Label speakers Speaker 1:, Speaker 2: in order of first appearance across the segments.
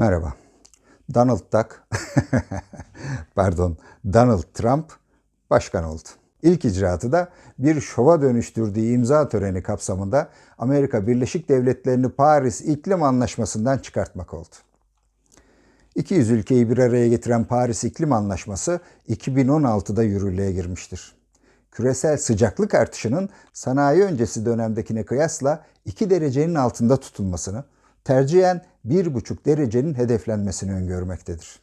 Speaker 1: Merhaba. Donald Duck, pardon, Donald Trump başkan oldu. İlk icraatı da bir şova dönüştürdüğü imza töreni kapsamında Amerika Birleşik Devletleri'ni Paris İklim Anlaşması'ndan çıkartmak oldu. 200 ülkeyi bir araya getiren Paris İklim Anlaşması 2016'da yürürlüğe girmiştir. Küresel sıcaklık artışının sanayi öncesi dönemdekine kıyasla 2 derecenin altında tutulmasını, tercihen 1,5 derecenin hedeflenmesini öngörmektedir.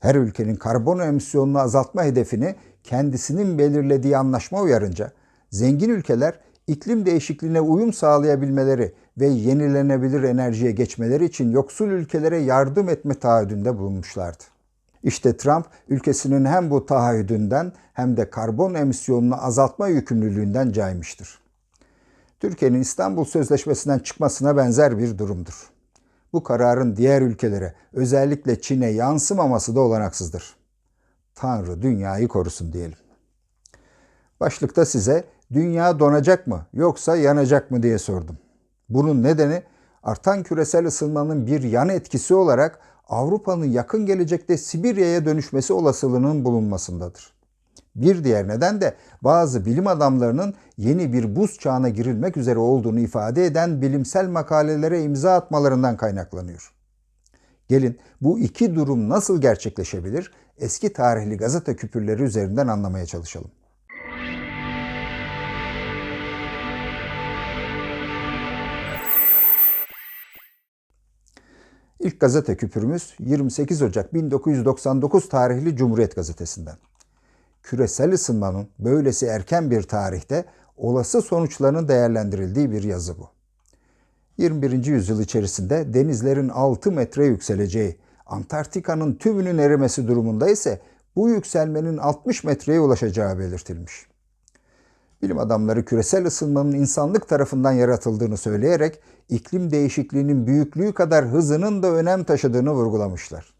Speaker 1: Her ülkenin karbon emisyonunu azaltma hedefini kendisinin belirlediği anlaşma uyarınca zengin ülkeler iklim değişikliğine uyum sağlayabilmeleri ve yenilenebilir enerjiye geçmeleri için yoksul ülkelere yardım etme taahhüdünde bulunmuşlardı. İşte Trump ülkesinin hem bu taahhüdünden hem de karbon emisyonunu azaltma yükümlülüğünden caymıştır. Türkiye'nin İstanbul Sözleşmesi'nden çıkmasına benzer bir durumdur. Bu kararın diğer ülkelere, özellikle Çin'e yansımaması da olanaksızdır. Tanrı dünyayı korusun diyelim. Başlıkta size dünya donacak mı yoksa yanacak mı diye sordum. Bunun nedeni artan küresel ısınmanın bir yan etkisi olarak Avrupa'nın yakın gelecekte Sibirya'ya dönüşmesi olasılığının bulunmasındadır. Bir diğer neden de bazı bilim adamlarının yeni bir buz çağına girilmek üzere olduğunu ifade eden bilimsel makalelere imza atmalarından kaynaklanıyor. Gelin bu iki durum nasıl gerçekleşebilir? Eski tarihli gazete küpürleri üzerinden anlamaya çalışalım. İlk gazete küpürümüz 28 Ocak 1999 tarihli Cumhuriyet Gazetesi'nden. Küresel ısınmanın böylesi erken bir tarihte olası sonuçlarının değerlendirildiği bir yazı bu. 21. yüzyıl içerisinde denizlerin 6 metre yükseleceği, Antarktika'nın tümünün erimesi durumunda ise bu yükselmenin 60 metreye ulaşacağı belirtilmiş. Bilim adamları küresel ısınmanın insanlık tarafından yaratıldığını söyleyerek iklim değişikliğinin büyüklüğü kadar hızının da önem taşıdığını vurgulamışlar.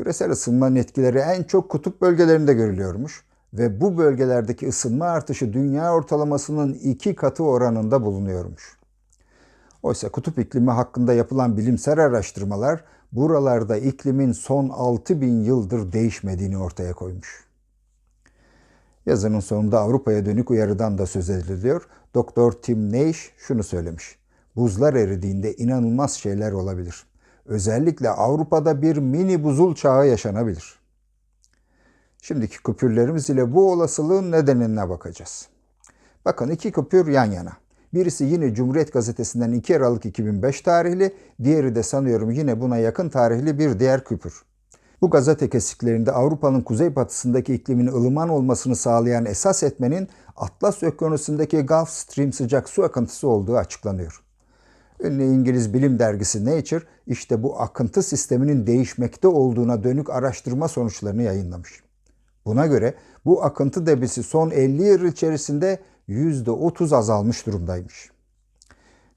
Speaker 1: Küresel ısınmanın etkileri en çok kutup bölgelerinde görülüyormuş ve bu bölgelerdeki ısınma artışı dünya ortalamasının iki katı oranında bulunuyormuş. Oysa kutup iklimi hakkında yapılan bilimsel araştırmalar buralarda iklimin son 6000 yıldır değişmediğini ortaya koymuş. Yazının sonunda Avrupa'ya dönük uyarıdan da söz ediliyor. Doktor Tim Neish şunu söylemiş. Buzlar eridiğinde inanılmaz şeyler olabilir. Özellikle Avrupa'da bir mini buzul çağı yaşanabilir. Şimdiki küpürlerimiz ile bu olasılığın nedenine bakacağız. Bakın iki küpür yan yana. Birisi yine Cumhuriyet Gazetesi'nden 2 Aralık 2005 tarihli, diğeri de sanıyorum yine buna yakın tarihli bir diğer küpür. Bu gazete kesiklerinde Avrupa'nın kuzeybatısındaki iklimin ılıman olmasını sağlayan esas etmenin Atlas Okyanusu'ndaki Gulf Stream sıcak su akıntısı olduğu açıklanıyor. Ünlü İngiliz bilim dergisi Nature işte bu akıntı sisteminin değişmekte olduğuna dönük araştırma sonuçlarını yayınlamış. Buna göre bu akıntı debisi son 50 yıl içerisinde %30 azalmış durumdaymış.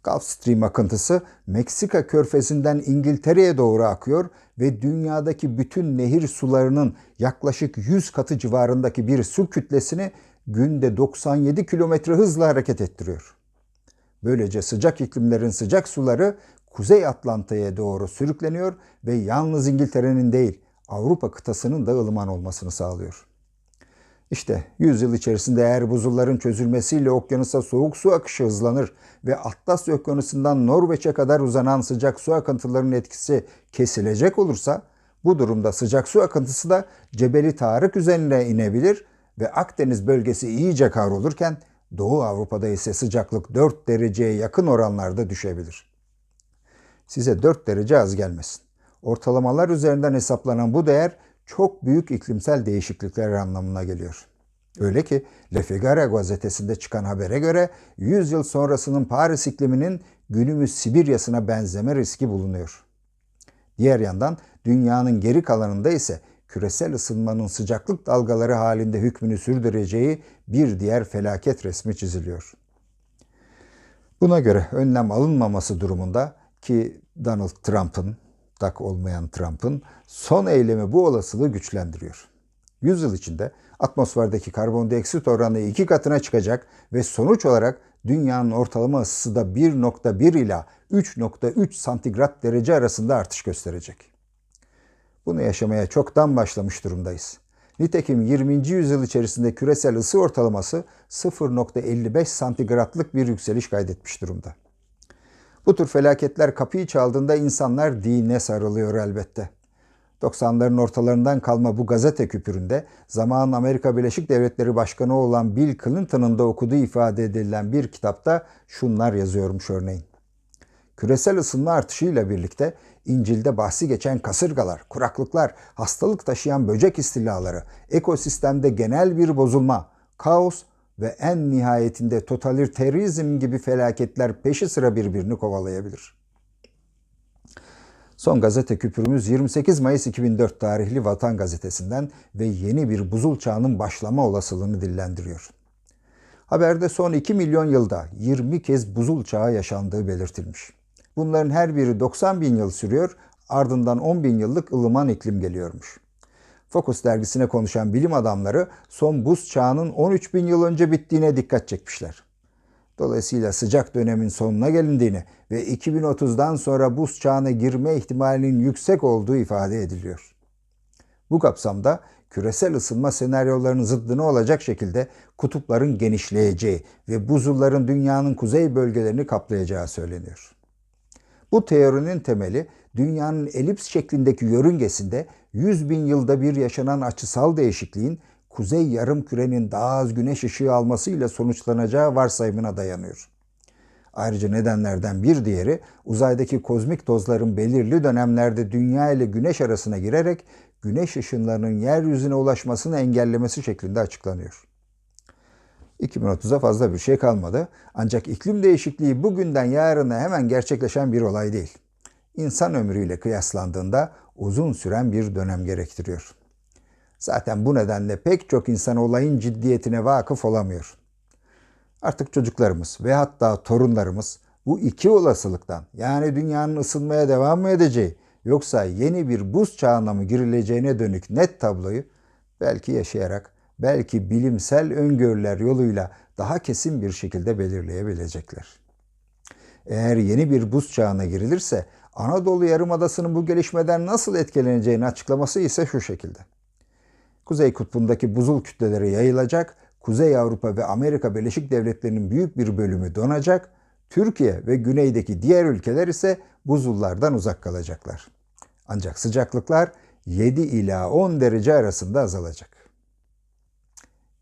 Speaker 1: Gulf Stream akıntısı Meksika körfezinden İngiltere'ye doğru akıyor ve dünyadaki bütün nehir sularının yaklaşık 100 katı civarındaki bir su kütlesini günde 97 kilometre hızla hareket ettiriyor. Böylece sıcak iklimlerin sıcak suları Kuzey Atlantik'e doğru sürükleniyor ve yalnız İngiltere'nin değil Avrupa kıtasının da ılıman olmasını sağlıyor. İşte 100 yıl içerisinde eğer buzulların çözülmesiyle okyanusa soğuk su akışı hızlanır ve Atlas Okyanusu'ndan Norveç'e kadar uzanan sıcak su akıntılarının etkisi kesilecek olursa bu durumda sıcak su akıntısı da Cebeli Tarık üzerine inebilir ve Akdeniz bölgesi iyice kavrulurken Doğu Avrupa'da ise sıcaklık 4 dereceye yakın oranlarda düşebilir. Size 4 derece az gelmesin. Ortalamalar üzerinden hesaplanan bu değer çok büyük iklimsel değişiklikler anlamına geliyor. Öyle ki Le Figaro gazetesinde çıkan habere göre 100 yıl sonrasının Paris ikliminin günümüz Sibirya'sına benzeme riski bulunuyor. Diğer yandan dünyanın geri kalanında ise küresel ısınmanın sıcaklık dalgaları halinde hükmünü sürdüreceği bir diğer felaket resmi çiziliyor. Buna göre önlem alınmaması durumunda ki Donald Trump'ın, tak olmayan Trump'ın son eylemi bu olasılığı güçlendiriyor. 100 yıl içinde atmosferdeki karbondioksit oranı iki katına çıkacak ve sonuç olarak dünyanın ortalama ısısı da 1.1 ila 3.3 santigrat derece arasında artış gösterecek. Bunu yaşamaya çoktan başlamış durumdayız. Nitekim 20. yüzyıl içerisinde küresel ısı ortalaması 0.55 santigratlık bir yükseliş kaydetmiş durumda. Bu tür felaketler kapıyı çaldığında insanlar dine sarılıyor elbette. 90'ların ortalarından kalma bu gazete küpüründe zamanın Amerika Birleşik Devletleri Başkanı olan Bill Clinton'ın da okuduğu ifade edilen bir kitapta şunlar yazıyormuş örneğin. Küresel ısınma artışıyla birlikte İncil'de bahsi geçen kasırgalar, kuraklıklar, hastalık taşıyan böcek istilaları, ekosistemde genel bir bozulma, kaos ve en nihayetinde totaliterizm gibi felaketler peşi sıra birbirini kovalayabilir. Son gazete küpürümüz 28 Mayıs 2004 tarihli Vatan Gazetesi'nden ve yeni bir buzul çağının başlama olasılığını dillendiriyor. Haberde son 2 milyon yılda 20 kez buzul çağı yaşandığı belirtilmiş. Bunların her biri 90 bin yıl sürüyor, ardından 10 bin yıllık ılıman iklim geliyormuş. Focus dergisine konuşan bilim adamları son buz çağının 13 bin yıl önce bittiğine dikkat çekmişler. Dolayısıyla sıcak dönemin sonuna gelindiğini ve 2030'dan sonra buz çağına girme ihtimalinin yüksek olduğu ifade ediliyor. Bu kapsamda küresel ısınma senaryolarının zıddını olacak şekilde kutupların genişleyeceği ve buzulların dünyanın kuzey bölgelerini kaplayacağı söyleniyor. Bu teorinin temeli dünyanın elips şeklindeki yörüngesinde 100 bin yılda bir yaşanan açısal değişikliğin kuzey yarım kürenin daha az güneş ışığı almasıyla sonuçlanacağı varsayımına dayanıyor. Ayrıca nedenlerden bir diğeri uzaydaki kozmik tozların belirli dönemlerde dünya ile güneş arasına girerek güneş ışınlarının yeryüzüne ulaşmasını engellemesi şeklinde açıklanıyor. 2030'a fazla bir şey kalmadı. Ancak iklim değişikliği bugünden yarına hemen gerçekleşen bir olay değil. İnsan ömrüyle kıyaslandığında uzun süren bir dönem gerektiriyor. Zaten bu nedenle pek çok insan olayın ciddiyetine vakıf olamıyor. Artık çocuklarımız ve hatta torunlarımız bu iki olasılıktan yani dünyanın ısınmaya devam mı edeceği yoksa yeni bir buz çağına mı girileceğine dönük net tabloyu belki yaşayarak belki bilimsel öngörüler yoluyla daha kesin bir şekilde belirleyebilecekler. Eğer yeni bir buz çağına girilirse Anadolu Yarımadası'nın bu gelişmeden nasıl etkileneceğini açıklaması ise şu şekilde. Kuzey kutbundaki buzul kütleleri yayılacak, Kuzey Avrupa ve Amerika Birleşik Devletleri'nin büyük bir bölümü donacak, Türkiye ve güneydeki diğer ülkeler ise buzullardan uzak kalacaklar. Ancak sıcaklıklar 7 ila 10 derece arasında azalacak.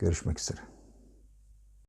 Speaker 1: Görüşmek üzere.